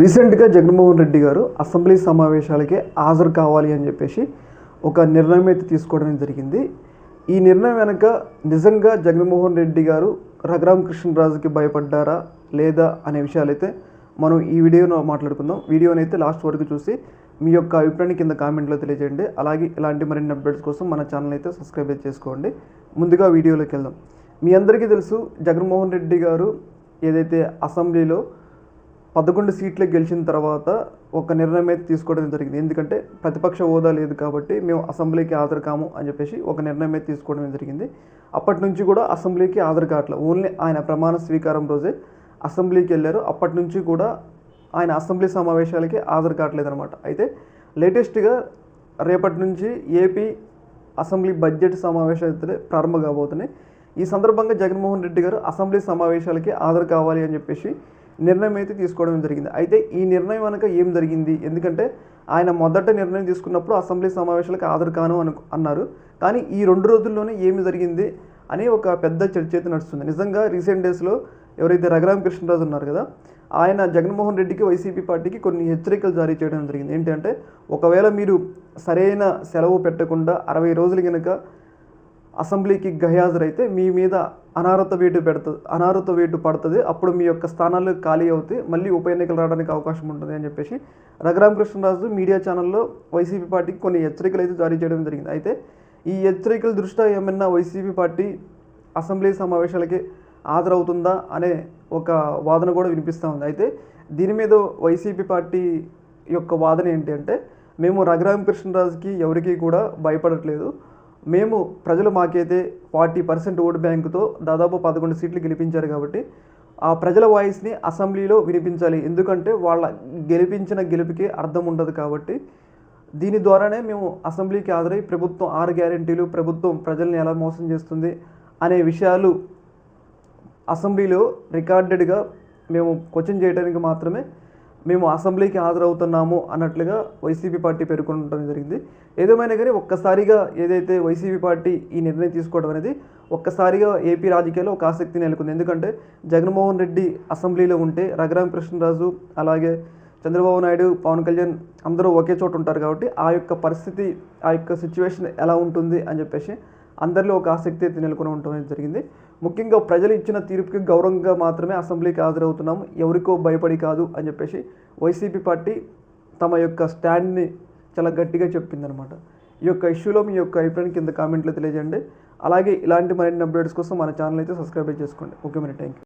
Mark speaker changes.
Speaker 1: రీసెంట్గా జగన్మోహన్ రెడ్డి గారు అసెంబ్లీ సమావేశాలకే హాజరు కావాలి అని చెప్పేసి ఒక నిర్ణయం అయితే తీసుకోవడం జరిగింది. ఈ నిర్ణయం వెనక నిజంగా జగన్మోహన్ రెడ్డి గారు రఘురామ కృష్ణరాజుకి భయపడ్డారా లేదా అనే విషయాలైతే మనం ఈ వీడియోను మాట్లాడుకుందాం. వీడియోని అయితే లాస్ట్ వరకు చూసి మీ యొక్క అభిప్రాయాన్ని కింద కామెంట్లో తెలియజేయండి. అలాగే ఇలాంటి మరిన్ని అప్డేట్స్ కోసం మన ఛానల్ అయితే సబ్స్క్రైబ్ చేసుకోండి. ముందుగా వీడియోలోకి వెళ్దాం. మీ అందరికీ తెలుసు జగన్మోహన్ రెడ్డి గారు ఏదైతే అసెంబ్లీలో పదకొండు సీట్లు గెలిచిన తర్వాత ఒక నిర్ణయం అయితే తీసుకోవడం జరిగింది. ఎందుకంటే ప్రతిపక్ష హోదా లేదు కాబట్టి మేము అసెంబ్లీకి హాజరు కాము అని చెప్పేసి ఒక నిర్ణయం అయితే తీసుకోవడం జరిగింది. అప్పటి నుంచి కూడా అసెంబ్లీకి హాజరు కావట్లేదు ఓన్లీ ఆయన ప్రమాణ స్వీకారం రోజే అసెంబ్లీకి వెళ్ళారు. అప్పటి నుంచి కూడా ఆయన అసెంబ్లీ సమావేశాలకి హాజరు కావట్లేదు అనమాట అయితే లేటెస్ట్గా రేపటి నుంచి ఏపీ అసెంబ్లీ బడ్జెట్ సమావేశాలు అయితే ప్రారంభం కాబోతున్నాయి. ఈ సందర్భంగా జగన్మోహన్ రెడ్డి గారు అసెంబ్లీ సమావేశాలకి హాజరు కావాలి అని చెప్పేసి నిర్ణయం అయితే తీసుకోవడం జరిగింది. అయితే ఈ నిర్ణయం వెనక ఏం జరిగింది? ఎందుకంటే ఆయన మొదట నిర్ణయం తీసుకున్నప్పుడు అసెంబ్లీ సమావేశాలకు హాజరు కాను అను అన్నారు. కానీ ఈ రెండు రోజుల్లోనే ఏమి జరిగింది అని ఒక పెద్ద చర్చ అయితే నడుస్తుంది. నిజంగా రీసెంట్ డేస్లో ఎవరైతే రఘురామ కృష్ణరాజు ఉన్నారు కదా ఆయన జగన్మోహన్ రెడ్డికి వైసీపీ పార్టీకి కొన్ని హెచ్చరికలు జారీ చేయడం జరిగింది. ఏంటంటే ఒకవేళ మీరు సరైన సెలవు పెట్టకుండా అరవై రోజులు కనుక అసెంబ్లీకి గహాజరైతే మీ మీద అనారత వేటు పెడుతుంది అనారత వేటు పడుతుంది. అప్పుడు మీ యొక్క స్థానాలు ఖాళీ అవుతాయి. మళ్ళీ ఉప ఎన్నికలు రావడానికి అవకాశం ఉంటుంది అని చెప్పేసి రఘురామకృష్ణరాజు మీడియా ఛానల్లో వైసీపీ పార్టీకి కొన్ని హెచ్చరికలు అయితే జారీ చేయడం జరిగింది. అయితే ఈ హెచ్చరికల దృష్ట్యా ఏమన్నా వైసీపీ పార్టీ అసెంబ్లీ సమావేశాలకి హాజరవుతుందా అనే ఒక వాదన కూడా వినిపిస్తూ ఉంది. అయితే దీని మీద వైసీపీ పార్టీ యొక్క వాదన ఏంటి అంటే మేము రఘురామకృష్ణరాజుకి ఎవరికి కూడా భయపడట్లేదు. మేము ప్రజలు మాకైతే ఫార్టీ పర్సెంట్ ఓటు బ్యాంకుతో దాదాపు పదకొండు సీట్లు గెలిపించారు కాబట్టి ఆ ప్రజల వాయిస్ని అసెంబ్లీలో వినిపించాలి. ఎందుకంటే వాళ్ళ గెలిపించిన గెలుపుకి అర్థం ఉండదు కాబట్టి దీని ద్వారానే మేము అసెంబ్లీకి హాజరై ప్రభుత్వం ఆరు గ్యారెంటీలు ప్రభుత్వం ప్రజల్ని ఎలా మోసం చేస్తుంది అనే విషయాలు అసెంబ్లీలో రికార్డెడ్గా మేము క్వశ్చన్ చేయడానికి మాత్రమే మేము అసెంబ్లీకి హాజరవుతున్నాము అన్నట్లుగా వైసీపీ పార్టీ పేర్కొనడం జరిగింది. ఏదేమైనా కానీ ఒక్కసారిగా ఏదైతే వైసీపీ పార్టీ ఈ నిర్ణయం తీసుకోవడం అనేది ఒక్కసారిగా ఏపీ రాజకీయాల్లో ఒక ఆసక్తి నెలకొంది. ఎందుకంటే జగన్మోహన్ రెడ్డి అసెంబ్లీలో ఉంటే రఘురామ కృష్ణరాజు అలాగే చంద్రబాబు నాయుడు పవన్ కళ్యాణ్ అందరూ ఒకే చోట ఉంటారు కాబట్టి ఆ యొక్క పరిస్థితి ఆ యొక్క సిచ్యువేషన్ ఎలా ఉంటుంది అని చెప్పేసి అందరిలో ఒక ఆసక్తి అయితే నెలకొని ఉండటం జరిగింది. ముఖ్యంగా ప్రజలు ఇచ్చిన తీర్పుకి గౌరవంగా మాత్రమే అసెంబ్లీకి హాజరవుతున్నాము. ఎవరికో భయపడి కాదు అని చెప్పేసి వైసీపీ పార్టీ తమ యొక్క స్టాండ్ని చాలా గట్టిగా చెప్పిందనమాట. ఈ యొక్క ఇష్యూలో మీ యొక్క అభిప్రాయం కింద కామెంట్లో తెలియజేయండి. అలాగే ఇలాంటి మరిన్ని అప్డేట్స్ కోసం మన ఛానల్ అయితే సబ్స్క్రైబ్ చేసుకోండి ఓకే మరి థ్యాంక్ యూ